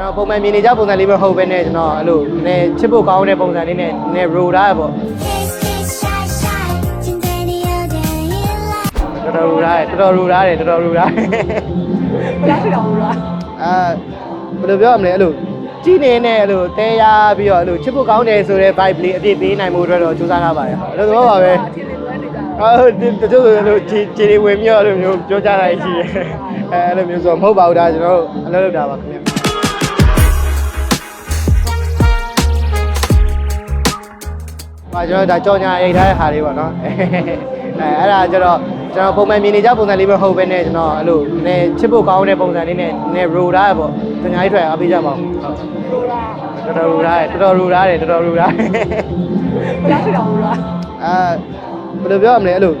ကျွန်တော်ပုံမှန်မြင်နေကြပုံစံလေးမဟုတ်ဘဲနဲ့ကျွန်တော်အဲ့လိုနည်းချစ်ဖို့ကောင်းတဲ့ပုံစံလေးနဲ့နည်း roll ထားပေါ့ Kiss, kiss, shy, shy. Jin daddy, oh daddy, you like. တော်တော် roll ထားတယ်တော်တော် roll ထားတယ်တော်တော် roll ထားတယ်ဘယ်လိုလုပ်ရလဲအာဘယ်လိုပြောရမလဲအဲ့လိုကြည့်နေနဲ့အဲ့လိုတဲရပြီးတော့အဲ့လိုချစ်ဖို့ကောင်းတယ်ဆိုတဲ့ vibe လေးအပြည့်ပေးနိုင်မှုအတွက်တော့စူးစမ်းထားပါတယ်ဟုတ်အဲ့လိုသဘောပါပဲအချင်းလေးလွဲနေကြတာ ဟုတ်ဒီတချို့ဆိုအဲ့လိုခြေခြေတွေဝင်ပြီးတော့အဲ့လိုမျိုးပြောကြတာရှိတယ်အဲအဲ့လိုမျိုးဆိုတော့မဟုတ်ပါဘူးဒါကျွန်တော်တို့အလုပ်လုပ်တာပါခင်ဗျာ ဟာကျွန်တော်ဒါကြော်ညာအိတ်ထားတဲ့ဟာလေးပေါ့နော်အဲအဲ့ဒါကျတော့ကျွန်တော်ပုံမှန်မြင်နေကြပုံစံလေးပဲဟုတ်ပဲနဲ့ကျွန်တော်အဲ့လိုနည်းချစ်ဖို့ကောင်းတဲ့ပုံစံလေးနဲ့နည်း roll ထားရပေါ့တညာကြီးထွက်အားပေးကြပါဦးဟုတ်လိုလားတော်တော် roll ထားတယ်တော်တော် roll ထားတယ်တော်တော် roll ထားတယ်ဘယ်လောက်ဖြစ်အောင်လားအာဘယ်လိုပြောရမလဲအဲ့လို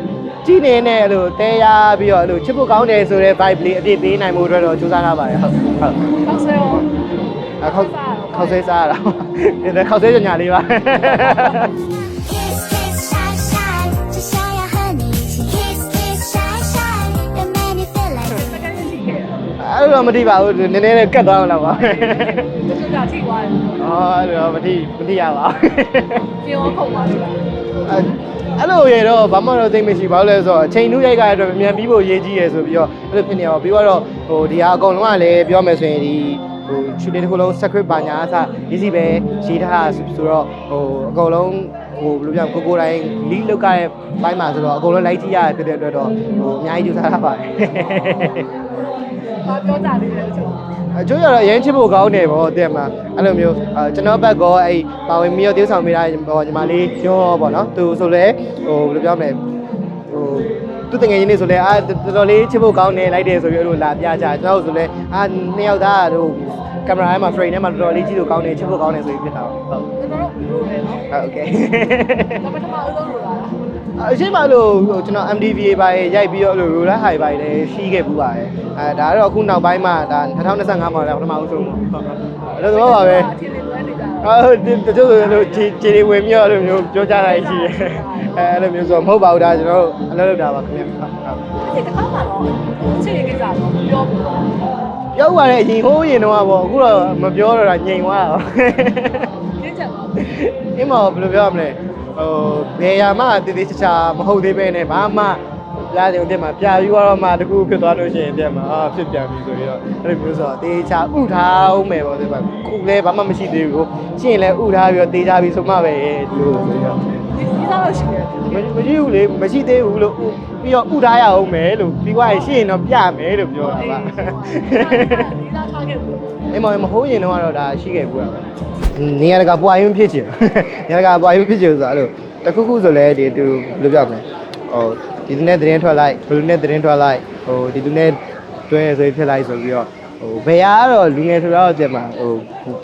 ကြည်နေနဲ့အဲ့လိုတဲရပြီးတော့အဲ့လိုချစ်ဖို့ကောင်းတယ်ဆိုတဲ့ vibe လေးအပြည့်ပေးနိုင်မှုအတွက်တော့ကြိုးစားထားပါတယ်ဟုတ်ဟုတ်ကောက်ဆဲရောအခုခောက်ဆဲစားရတာဒီခောက်ဆဲညညာလေးပါ အဲ့လိုတော့မသိပါဘူးနည်းနည်းလေးကတ်သွားအောင်လားပါတချို့ကထိသွားတယ်အော်အဲ့လိုတော့မသိမသိရပါဘူးပြင်အောင်ခုံပါလို့လားအဲ့အဲ့လိုရတော့ဘာမှတော့သိမရှိပါဘူးလဲဆိုတော့အချိန်နုရိုက်ကြရတော့မြန်ပြီးဖို့ရေးကြီးရယ်ဆိုပြီးတော့အဲ့လိုဖြစ်နေအောင်ပြီးတော့ဟိုဒီဟာအကုန်လုံးကလည်းပြောမယ်ဆိုရင်ဒီဟိုရှူတင်တစ်ခုလုံး script ပါညာအစ easy ပဲရေးထားတာဆိုတော့ဟိုအကုန်လုံးဟိုဘယ်လိုပြောကိုကိုတိုင်း lead လောက်ကြတဲ့ဘိုင်းမှာဆိုတော့အကုန်လုံးလိုက်ကြည့်ရတဲ့အတွက်တော့ဟိုအများကြီးကြိုးစားရပါတယ် ဘာပြောကြသေးလဲတချို့ အကျိုးရတော့အရင်ချစ်ဖို့ကောင်းတယ်ဗောတဲ့မှာအဲ့လိုမျိုးအာကျွန်တော်ဘက်ကရောအဲ့ပါဝင်ပြီးတော့တေးဆောင်ပေးတာဗောညီမလေးပြောဗောနော်သူဆိုလဲဟိုဘယ်လိုပြောမလဲဟိုသူတငယ်ချင်းနေဆိုလဲအာတော်တော်လေးချစ်ဖို့ကောင်းတယ်လိုက်တယ်ဆိုပြီးအဲ့လိုလာပြကြကျွန်တော်ဆိုလဲအာနှစ်ယောက်သားတို့ကင်မရာထဲမှာ frame ထဲမှာတော်တော်လေးကြည့်လို့ကောင်းတယ်ချစ်ဖို့ကောင်းတယ်ဆိုပြီးဖြစ်တာဟုတ် ကျွန်တော်တို့လိုတယ်နော် ဟုတ်โอเค ဒါပေမဲ့အဆုံးလိုလား အရှိမလို့ဟိုကျွန်တော် MDVA ပါရိုက်ပြီးတော့အဲ့လို roller high ပါလည်းရှိခဲ့ပူပါတယ်အဲဒါကတော့အခုနောက်ပိုင်းမှာဒါ2025မှာလည်းပထမဦးဆုံးပေါ့ဟုတ်အဲ့လိုသဘောပါပဲအချင်းချင်းလွဲနေတာအော်ဒီတချို့ဆိုရင်လို့ခြေခြေတွေဝင်ပြီးတော့အဲ့လိုမျိုးပြောကြတာရှိတယ်အဲအဲ့လိုမျိုးဆိုတော့မဟုတ်ပါဘူးဒါကျွန်တော်တို့အလုပ်လုပ်တာပါခင်ဗျဟုတ်ဟုတ်ဒီတစ်ခါမှတော့အချင်းချင်းကိစ္စတော့ပြောဘူးလားပြောပါလေအရင်ဟိုးရင်တော့ပေါ့အခုတော့မပြောတော့တာငြိမ်သွားတာကျင်းချက်တော့အင်းမဘယ်လိုပြောရမလဲ ဟိုဘယ်ရာမှတည်တည်ချာချာမဟုတ်သေးပဲနဲ့ဘာမှပြတယ်တဲ့မှာပြပြီးတော့မှတကူဖြစ်သွားလို့ရှိရင်တဲ့မှာအာဖြစ်ပြန်ပြီဆိုပြီးတော့အဲ့လိုမျိုးဆိုတော့တေချာဥထားအောင်မယ်ပေါ့တဲ့မှာခုလည်းဘာမှမရှိသေးဘူးရှင်းလည်းဥထားပြီးတော့တေချာပြီးဆိုမှပဲဒီလိုဆိုပြီးတော့ဒီဒီစားလို့ရှိတယ်မရှိဘူးလေမရှိသေးဘူးလို့ ပြီးတော့ဥထားရအောင်မယ်လို့ပြီးွားရင်ရှင်းရင်တော့ပြမယ်လို့ပြောတာပါဒီစားထားခဲ့ဘူးအိမ်မမဟုတ်ရင်တော့ဒါရှိခဲ့ဘူးကွာနေရာတကာပွားရင်ဖြစ်ချင်နေရာတကာပွားရင်ဖြစ်ချင်ဆိုတော့အဲ့လိုတခုခုဆိုလဲဒီသူဘယ်လိုပြောမလဲဟိုဒီလူနဲ့သတင်းထွက်လိုက်ဘယ်လူနဲ့သတင်းထွက်လိုက်ဟိုဒီလူနဲ့တွဲဆိုဖြစ်လိုက်ဆိုပြီးတော့ ဟိုဘယ်ဟာကတော့လူငယ်ဆိုတော့တဲ့မှာဟို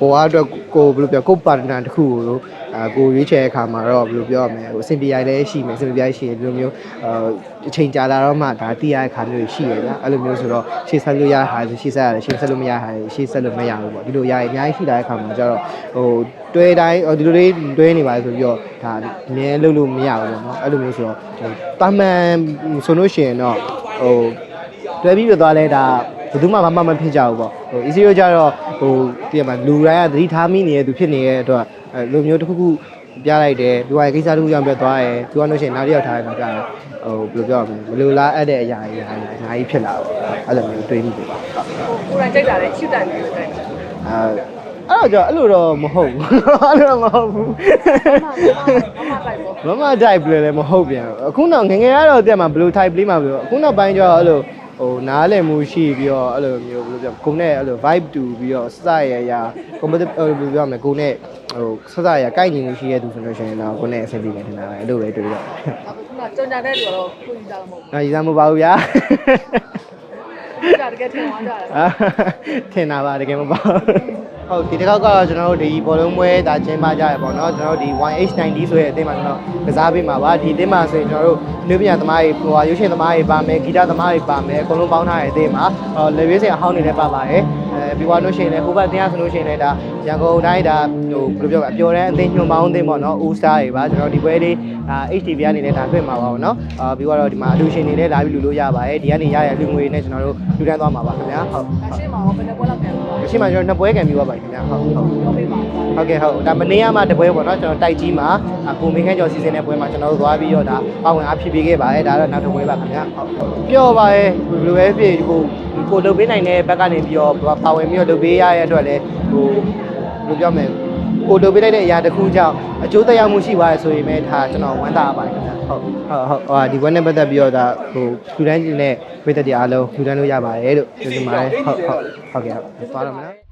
ပေါ်အားအတွက်ကိုဘယ်လိုပြောကိုပါတနာတစ်ခုကိုလို့အာကိုရွေးချယ်တဲ့အခါမှာတော့ဘယ်လိုပြောရမလဲဟိုအဆင်ပြေရလည်းရှိမယ်အဆင်ပြေရရှိရင်ဒီလိုမျိုးအာအချိန်ကြာလာတော့မှဒါသိရတဲ့အခါမျိုးရှိရဗျာအဲ့လိုမျိုးဆိုတော့ရှေ့ဆက်လို့ရတဲ့ဟာရှေ့ဆက်ရတယ်ရှေ့ဆက်လို့မရတဲ့ဟာရှေ့ဆက်လို့မရဘူးပေါ့ဒီလိုရရင်အများကြီးရှိလာတဲ့အခါမှာကျတော့ဟိုတွဲတိုင်းဒီလိုလေးတွဲနေပါလေဆိုပြီးတော့ဒါအမြဲလုပ်လို့မရဘူးပေါ့နော်အဲ့လိုမျိုးဆိုတော့ဟိုတာမန်ဆိုလို့ရှိရင်တော့ဟိုတွဲပြီးပြသွားလဲဒါ ဘယ်သူမှဘာမှမဖြစ်ကြဘူးပေါ့ဟို easy ရောကြတော့ဟိုပြမှာလူတိုင်းကသတိထားမိနေတဲ့သူဖြစ်နေတဲ့အတွက်အဲလူမျိုးတစ်ခုခုပြလိုက်တယ်ပြီးသွားရင်ကိစ္စတစ်ခုကြောင့်ပြသွားတယ်ပြီးသွားလို့ရှိရင်နောက်တစ်ယောက်ထားတယ်တော့ကြာဟိုဘယ်လိုပြောရမလဲမလိုလားအဲ့တဲ့အရာကြီးအများကြီးဖြစ်လာတော့အဲ့လိုမျိုးတွေးမိတယ်ပါဟုတ်ကိုယ်တိုင်ကြိုက်တာလေချစ်တယ်နေတယ်အဲအဲ့တော့ကြောင့်အဲ့လိုတော့မဟုတ်ဘူးအဲ့လိုတော့မဟုတ်ဘူးမမမတိုက်ပေါ့မမ type လည်းလည်းမဟုတ်ပြန်ဘူးအခုနောက်ငယ်ငယ်ကတော့တက်မှာ blue type လေးမှာဘယ်လိုအခုနောက်ပိုင်းကျတော့အဲ့လို ဟိုနားလည်မှုရှိပြီးတော့အဲ့လိုမျိုးဘယ်လိုပြောကိုယ်နဲ့အဲ့လို vibe တူပြီးတော့စစရရ compatible ဘယ်လိုပြောမလဲကိုယ်နဲ့ဟိုစစရကိုက်ညီမှုရှိရသူဆိုလို့ရှိရင်တော့ကိုယ်နဲ့အဆင်ပြေတယ်ထင်တာပဲအဲ့လိုပဲတွေ့တော့အခုကကြောင်ကြတဲ့လူတော့ကိုကြီးတာမဟုတ်နော်ရည်စားမပါဘူးဗျာဘူးဒါတကယ်ထင်သွားကြတယ်အာထင်တာပါတကယ်မပါဘူး ဟုတ်ဒီတစ်ခေါက်ကတော့ကျွန်တော်တို့ဒီဘောလုံးပွဲဒါကျင်းပကြရပေါ့နော်ကျွန်တော်တို့ဒီ YH90 ဆိုတဲ့အသင်းမှာကျွန်တော်ကစားပေးမှာပါဒီအသင်းမှာဆိုရင်ကျွန်တော်တို့လူပညာသမားတွေဟိုဟာရုပ်ရှင်သမားတွေပါမယ်ဂီတသမားတွေပါမယ်အကုန်လုံးပေါင်းထားတဲ့အသင်းမှာဟောလေဘေးစင်အဟောင်းတွေလည်းပါပါတယ်အဲပြီးသွားလို့ရှိရင်လည်းဟိုဘက်အသင်းကဆိုလို့ရှိရင်လည်းဒါရန်ကုန်တိုင်းဒါဟိုဘယ်လိုပြောမလဲအပျော်တန်းအသင်းညွှန်ပေါင်းအသင်းပေါ့နော် All Star တွေပါကျွန်တော်ဒီပွဲလေးဒါ HTV ကနေလည်းဒါတွေ့မှာပါပေါ့နော်အာပြီးတော့ဒီမှာအလူရှင်တွေလည်းလာပြီးလူလို့ရပါတယ်ဒီကနေရရလူငွေနဲ့ကျွန်တော်တို့လူတန်းသွားမှာပါခင်ဗျာဟုတ်အရှင်းမှာဘယ်နဲ့ပွဲလောက်ပြန်သွားကအရှိမကျွန်တော်နှစ်ပွဲကန်ပြီးသွားပါပြီခင်ဗျဟုတ်ဟုတ်ပြောပေးပါဦးဟုတ်ကဲ့ဟုတ်ဒါမနေ့ကမှတပွဲပေါ့နော်ကျွန်တော်တိုက်ကြီးမှာကိုမင်းခန့်ကျော်စီစဉ်တဲ့ပွဲမှာကျွန်တော်တို့သွားပြီးတော့ဒါပါဝင်အားဖြည့်ပေးခဲ့ပါတယ်ဒါတော့နောက်တစ်ပွဲပါခင်ဗျဟုတ်ပြောပါရဲ့ဘယ်လိုပဲဖြစ်ကိုကိုလုပ်ပေးနိုင်တဲ့ဘက်ကနေပြီးတော့ပါဝင်ပြီးတော့လုပ်ပေးရတဲ့အတွက်လည်းဟိုဘယ်လိုပြောမလဲကိုလုပ်ပေးလိုက်တဲ့အရာတစ်ခုကြောင့်အကျိုးသက်ရောက်မှုရှိသွားရဆိုရင်လည်းဒါကျွန်တော်ဝမ်းသာပါတယ်ခင်ဗျဟုတ်ဟုတ်ဟုတ်ဟာဒီဘက်နဲ့ပတ်သက်ပြီးတော့ဒါဟိုလူတိုင်းနဲ့ပြည်သက်တွေအားလုံးလူတိုင်းလို့ရပါတယ်လို့ပြောချင်ပါတယ်ဟုတ်ဟုတ်ဟုတ်ကဲ့ဟုတ်သွားတော့မလား